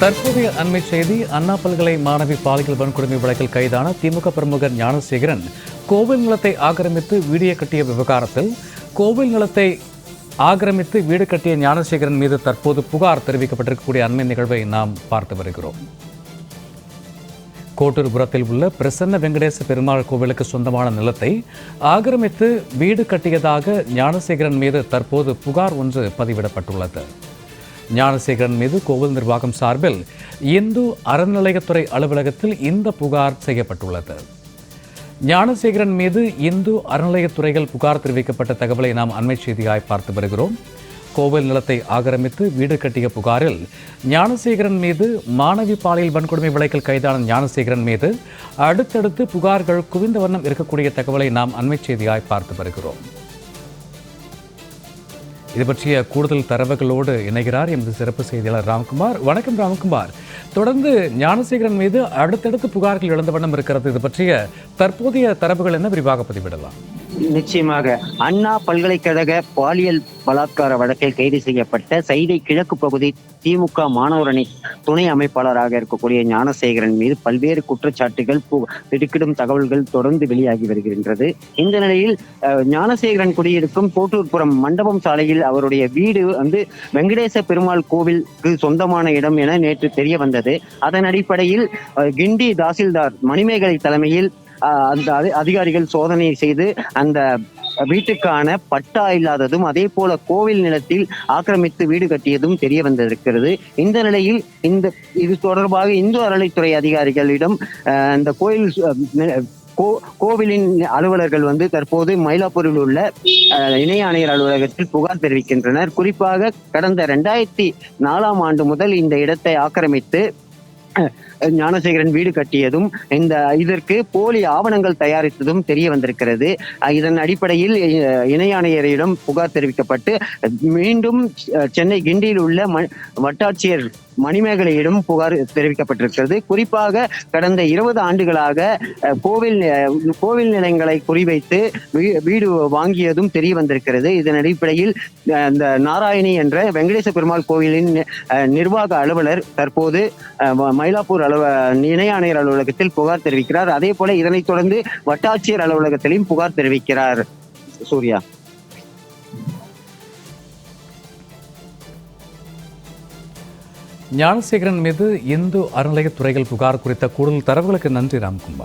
தற்போதைய அண்மை செய்தி அண்ணா பல்கலை மாணவி பாலியல் வன்கொடுமை வழக்கில் கைதான திமுக பிரமுகர் ஞானசேகரன் கோவில் நிலத்தை ஆக்கிரமித்து வீடியோ கட்டிய விவகாரத்தில் கோவில் நிலத்தை ஆக்கிரமித்து வீடு கட்டிய ஞானசேகரன் மீது தற்போது புகார் தெரிவிக்கப்பட்டிருக்கக்கூடிய அண்மை நிகழ்வை நாம் பார்த்து வருகிறோம். கோட்டூர்புரத்தில் உள்ள பிரசன்ன வெங்கடேச பெருமாள் கோவிலுக்கு சொந்தமான நிலத்தை ஆக்கிரமித்து வீடு கட்டியதாக ஞானசேகரன் மீது தற்போது புகார் ஒன்று பதிவிடப்பட்டுள்ளது. ஞானசேகரன் மீது கோவில் நிர்வாகம் சார்பில் இந்து அறநிலையத்துறை அலுவலகத்தில் இந்த புகார் செய்யப்பட்டுள்ளது. ஞானசேகரன் மீது இந்து அறநிலையத்துறைகள் புகார் தெரிவிக்கப்பட்ட தகவலை நாம் அண்மை செய்தியாய் பார்த்து வருகிறோம். கோவில் நிலத்தை ஆக்கிரமித்து வீடு கட்டிய புகாரில் ஞானசேகரன் மீது மாணவி பாலியல் வன்கொடுமை வழக்கில் கைதான ஞானசேகரன் மீது அடுத்தடுத்து புகார்கள் குவிந்த வண்ணம் இருக்கக்கூடிய தகவலை நாம் அண்மை செய்தியாய் பார்த்து வருகிறோம். இது பற்றிய கூடுதல் தரவுகளோடு இணைகிறார் எமது சிறப்பு செய்தியாளர் ராம்குமார். வணக்கம் ராம்குமார். தொடர்ந்து ஞானசேகரன் மீது அடுத்தடுத்து புகார்கள் எழுந்த வண்ணம் இருக்கிறது. இது பற்றிய தற்போதைய தரவுகள் என்ன விரிவாக பதிவிடலாம். நிச்சயமாக அண்ணா பல்கலைக்கழக பாலியல் பலாத்கார வழக்கில் கைது செய்யப்பட்ட சைதை கிழக்கு பகுதி திமுக மாணவர் அணி துணை அமைப்பாளராக இருக்கக்கூடிய ஞானசேகரன் மீது பல்வேறு குற்றச்சாட்டுகள் திடுக்கிடும் தகவல்கள் தொடர்ந்து வெளியாகி வருகின்றது. இந்த நிலையில் ஞானசேகரன் குடியிருக்கும் கோட்டூர்புறம் மண்டபம் சாலையில் அவருடைய வீடு வந்து வெங்கடேச பெருமாள் கோவிலுக்கு சொந்தமான இடம் என நேற்று தெரிய வந்தது. அதன் அடிப்படையில் கிண்டி தாசில்தார் மணிமேகலை தலைமையில் அந்த அதி- அதிகாரிகள் சோதனை செய்து அந்த வீட்டுக்கான பட்டா இல்லாததும் அதே போல கோவில் நிலத்தில் ஆக்கிரமித்து வீடு கட்டியதும் தெரிய வந்திருக்கிறது. இந்த நிலையில் இந்த இது தொடர்பாக இந்து அறநிலைத்துறை அதிகாரிகளிடம் இந்த அந்த கோயில் கோ- கோவிலின் அலுவலர்கள் வந்து தற்போது மயிலாப்பூரில் உள்ள இணை ஆணையர் அலுவலகத்தில் புகார் தெரிவிக்கின்றனர். குறிப்பாக கடந்த இரண்டாயிரத்தி நாலாம் ஆண்டு முதல் இந்த இடத்தை ஆக்கிரமித்து ஞானசேகரன் வீடு கட்டியதும் இந்த இதற்கு போலி ஆவணங்கள் தயாரித்ததும் தெரிய வந்திருக்கிறது. இதன் அடிப்படையில் இணையாணையரிடம் இணை ஆணையரிடம் புகார் தெரிவிக்கப்பட்டு மீண்டும் சென்னை கிண்டியில் உள்ள வட்டாட்சியர் மணிமேகலையிடம் புகார் தெரிவிக்கப்பட்டிருக்கிறது. குறிப்பாக கடந்த இருபது ஆண்டுகளாக அஹ், கோவில் கோவில் நிலையங்களை குறிவைத்து வீ- வீடு வாங்கியதும் தெரிய வந்திருக்கிறது இதன் அடிப்படையில் இந்த நாராயணி என்ற வெங்கடேச பெருமாள் கோவிலின் அஹ், நிர்வாக அலுவலர் தற்போது அஹ், ம- மயிலாப்பூர் அலுவ இணை ஆணையர் அலுவலகத்தில் புகார் தெரிவிக்கிறார். அதே போல இதனைத் தொடர்ந்து வட்டாட்சியர் அலுவலகத்திலும் புகார் தெரிவிக்கிறார் சூர்யா. ஞானசேகரன் மீது இந்து அறநிலையத்துறைகள் புகார் குறித்த கூடுதல் தரவுகளுக்கு நன்றி ராம்குமார்.